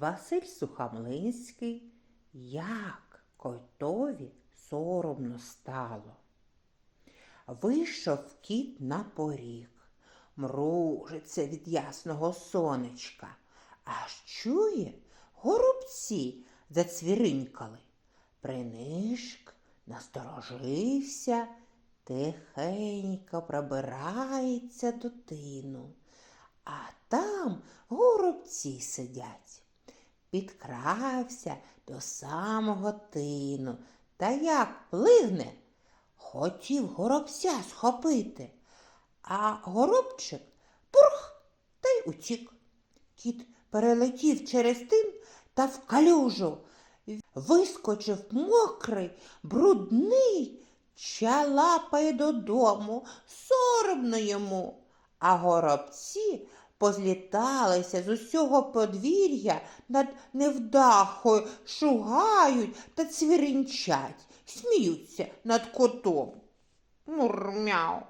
Василь Сухомлинський, як койтові соромно стало. Вийшов кіт на поріг, мружиться від ясного сонечка, аж чує, горобці зацвіринькали. Принишк насторожився, тихенько пробирається до тину, а там горобці сидять. Підкрався до самого тину, та як плигне, хотів горобця схопити, а горобчик пурх та й утік. Кіт перелетів через тин та в калюжу. Вискочив мокрий, брудний, чалапає додому, соромно йому. А горобці позліталися з усього подвір'я над невдахою, шугають та цвірінчать, сміються над котом. Мурмяу.